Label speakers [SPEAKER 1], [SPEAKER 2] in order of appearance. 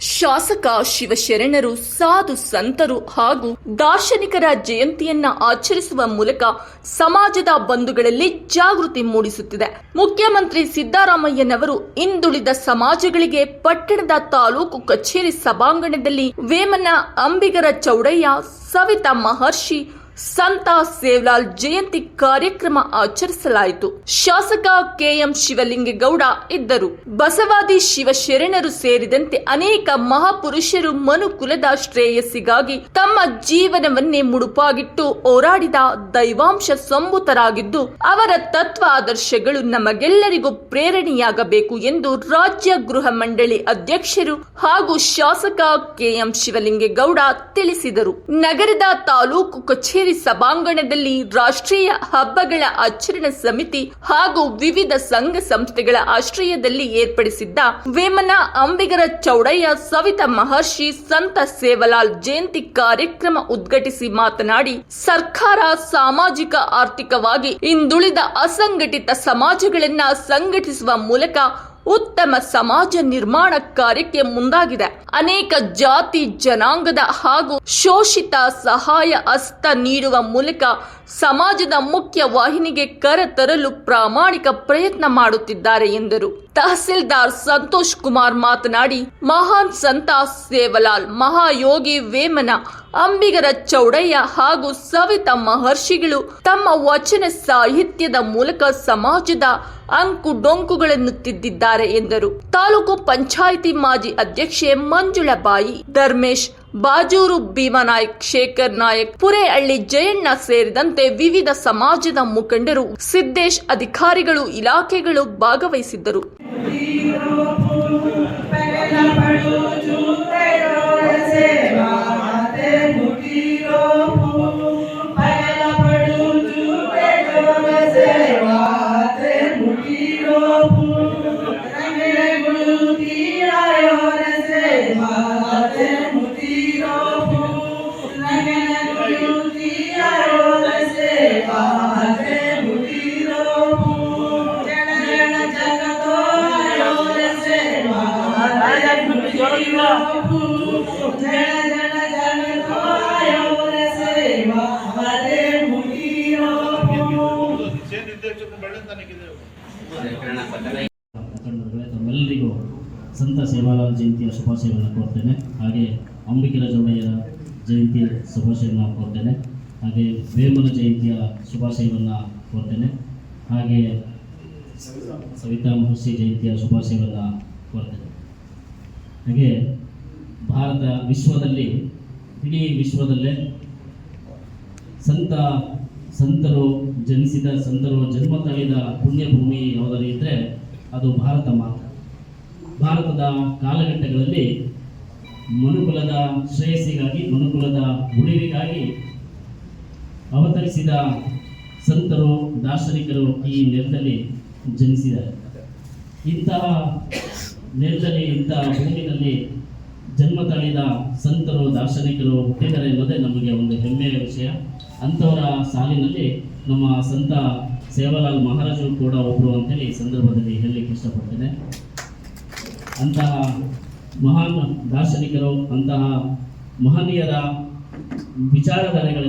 [SPEAKER 1] ಶಾಸಕ ಶಿವಶರಣರು, ಸಾಧು ಸಂತರು ಹಾಗೂ ದಾರ್ಶನಿಕರ ಜಯಂತಿಯನ್ನ ಆಚರಿಸುವ ಮೂಲಕ ಸಮಾಜದ ಬಂಧುಗಳಲ್ಲಿ ಜಾಗೃತಿ ಮೂಡಿಸುತ್ತಿದೆ. ಮುಖ್ಯಮಂತ್ರಿ ಸಿದ್ದರಾಮಯ್ಯನವರು ಹಿಂದುಳಿದ ಸಮಾಜಗಳಿಗೆ ಪಟ್ಟಣದ ತಾಲೂಕು ಕಚೇರಿ ಸಭಾಂಗಣದಲ್ಲಿ ವೇಮನ ಅಂಬಿಗರ ಚೌಡಯ್ಯ, ಸವಿತಾ ಮಹರ್ಷಿ ಸಂತ ಸೇವ್ಲಾಲ್ ಜಯಂತಿ ಕಾರ್ಯಕ್ರಮ ಆಚರಿಸಲಾಯಿತು. ಶಾಸಕ ಕೆಎಂ ಶಿವಲಿಂಗೇಗೌಡ ಇದ್ದರು. ಬಸವಾದಿ ಶಿವಶರಣರು ಸೇರಿದಂತೆ ಅನೇಕ ಮಹಾಪುರುಷರು ಮನುಕುಲದ ಶ್ರೇಯಸ್ಸಿಗಾಗಿ ತಮ್ಮ ಜೀವನವನ್ನೇ ಮುಡುಪಾಗಿಟ್ಟು ಹೋರಾಡಿದ ದೈವಾಂಶ ಸಂಭೂತರಾಗಿದ್ದು, ಅವರ ತತ್ವ ಆದರ್ಶಗಳು ನಮಗೆಲ್ಲರಿಗೂ ಪ್ರೇರಣೆಯಾಗಬೇಕು ಎಂದು ರಾಜ್ಯ ಗೃಹ ಮಂಡಳಿ ಅಧ್ಯಕ್ಷರು ಹಾಗೂ ಶಾಸಕ ಕೆಎಂ ಶಿವಲಿಂಗೇಗೌಡ ತಿಳಿಸಿದರು. ನಗರದ ತಾಲೂಕು ಕಚೇರಿ ಸಭಾಂಗಣದಲ್ಲಿ ರಾಷ್ಟ್ರೀಯ ಹಬ್ಬಗಳ ಆಚರಣಾ ಸಮಿತಿ ಹಾಗೂ ವಿವಿಧ ಸಂಘ ಸಂಸ್ಥೆಗಳ ಆಶ್ರಯದಲ್ಲಿ ಏರ್ಪಡಿಸಿದ್ದ ವೇಮನ ಅಂಬಿಗರ ಚೌಡಯ್ಯ ಸವಿತ ಮಹರ್ಷಿ ಸಂತ ಸೇವಲಾಲ್ ಜಯಂತಿ ಕಾರ್ಯಕ್ರಮ ಉದ್ಘಾಟಿಸಿ ಮಾತನಾಡಿ, ಸರ್ಕಾರ ಸಾಮಾಜಿಕ ಆರ್ಥಿಕವಾಗಿ ಹಿಂದುಳಿದ ಅಸಂಘಟಿತ ಸಮಾಜಗಳನ್ನ ಸಂಘಟಿಸುವ ಮೂಲಕ ಉತ್ತಮ ಸಮಾಜ ನಿರ್ಮಾಣ ಕಾರ್ಯಕ್ಕೆ ಮುಂದಾಗಿದೆ. ಅನೇಕ ಜಾತಿ ಜನಾಂಗದ ಹಾಗೂ ಶೋಷಿತ ಸಹಾಯ ಹಸ್ತ ನೀಡುವ ಮೂಲಕ ಸಮಾಜದ ಮುಖ್ಯ ವಾಹಿನಿಗೆ ಕರೆತರಲು ಪ್ರಾಮಾಣಿಕ ಪ್ರಯತ್ನ ಮಾಡುತ್ತಿದ್ದಾರೆ ಎಂದರು. ತಹಸೀಲ್ದಾರ್ ಸಂತೋಷ್ ಕುಮಾರ್ ಮಾತನಾಡಿ, ಮಹಾನ್ ಸಂತ ಸೇವಲಾಲ್ ಮಹಾಯೋಗಿ ವೇಮನ ಅಂಬಿಗರ ಚೌಡಯ್ಯ ಹಾಗೂ ಸವಿತಾ ಮಹರ್ಷಿಗಳು ತಮ್ಮ ವಚನ ಸಾಹಿತ್ಯದ ಮೂಲಕ ಸಮಾಜದ ಅಂಕು ಡೊಂಕುಗಳನ್ನು ತಿದ್ದಿದ್ದಾರೆ ಎಂದರು. ತಾಲೂಕು ಪಂಚಾಯಿತಿ ಮಾಜಿ ಅಧ್ಯಕ್ಷೆ ಮಂಜುಳಾಬಾಯಿ, ಧರ್ಮೇಶ್, ಬಾಜೂರು ಭೀಮನಾಯಕ್, ಶೇಖರ್ ನಾಯಕ್, ಪುರೇಹಳ್ಳಿ ಜಯಣ್ಣ ಸೇರಿದಂತೆ ವಿವಿಧ ಸಮಾಜದ ಮುಖಂಡರು, ಸಿದ್ದೇಶ್ ಅಧಿಕಾರಿಗಳು, ಇಲಾಖೆಗಳು ಭಾಗವಹಿಸಿದ್ದರು.
[SPEAKER 2] ಸಂತ ಸೇವಾಲಾಲ್ ಜಯಂತಿಯ ಶುಭಾಶಯಗಳನ್ನು ಕೋರ್ತೇನೆ. ಹಾಗೆ ಅಂಬಿಕರ ಚೌಡಯ್ಯರ ಜಯಂತಿಯ ಶುಭಾಶಯವನ್ನು ಕೋರ್ತೇನೆ. ಹಾಗೆ ವೇಮನ ಜಯಂತಿಯ ಶುಭಾಶಯವನ್ನು ಕೋರ್ತೇನೆ. ಹಾಗೆ ಸವಿತಾ ಮಹರ್ಷಿ ಜಯಂತಿಯ ಶುಭಾಶಯವನ್ನು ಕೋರ್ತೇನೆ. ಹಾಗೆ ಭಾರತ ವಿಶ್ವದಲ್ಲಿ, ಇಡೀ ವಿಶ್ವದಲ್ಲೇ ಸಂತ, ಸಂತರು ಜನಿಸಿದ, ಸಂತರು ಜನ್ಮ ತಳೆದ ಪುಣ್ಯಭೂಮಿ ಯಾವುದಾದ್ರು ಇದ್ದರೆ ಅದು ಭಾರತ ಮಾತ್ರ. ಭಾರತದ ಕಾಲಘಟ್ಟಗಳಲ್ಲಿ ಮನುಕುಲದ ಶ್ರೇಯಸ್ಸಿಗಾಗಿ, ಮನುಕುಲದ ಉಳಿವಿಗಾಗಿ ಅವತರಿಸಿದ ಸಂತರು, ದಾರ್ಶನಿಕರು ಈ ನೆಲದಲ್ಲಿ ಜನಿಸಿದ್ದಾರೆ. ಇಂತಹ ನೆಲದಲ್ಲಿ ಇಂತಹ ಭೂಮಿನಲ್ಲಿ ಜನ್ಮ ತಳೆದ ಸಂತರು, ದಾರ್ಶನಿಕರು ಹುಟ್ಟಿದ್ದಾರೆ ಎನ್ನುವುದೇ ನಮಗೆ ಒಂದು ಹೆಮ್ಮೆಯ ವಿಷಯ. ಅಂಥವರ ಸಾಲಿನಲ್ಲಿ ನಮ್ಮ ಸಂತ ಸೇವಾಲಾಲ್ ಮಹಾರಾಜರು ಕೂಡ ಒಬ್ಬರು ಅಂತೇಳಿ ಈ ಸಂದರ್ಭದಲ್ಲಿ ಹೇಳಲಿಕ್ಕೆ ಇಷ್ಟಪಡ್ತೇನೆ. ಅಂತಹ ಮಹಾನ್ ದಾರ್ಶನಿಕರು ಅಂತಹ ಮಹನೀಯರ ವಿಚಾರಧಾರೆಗಳ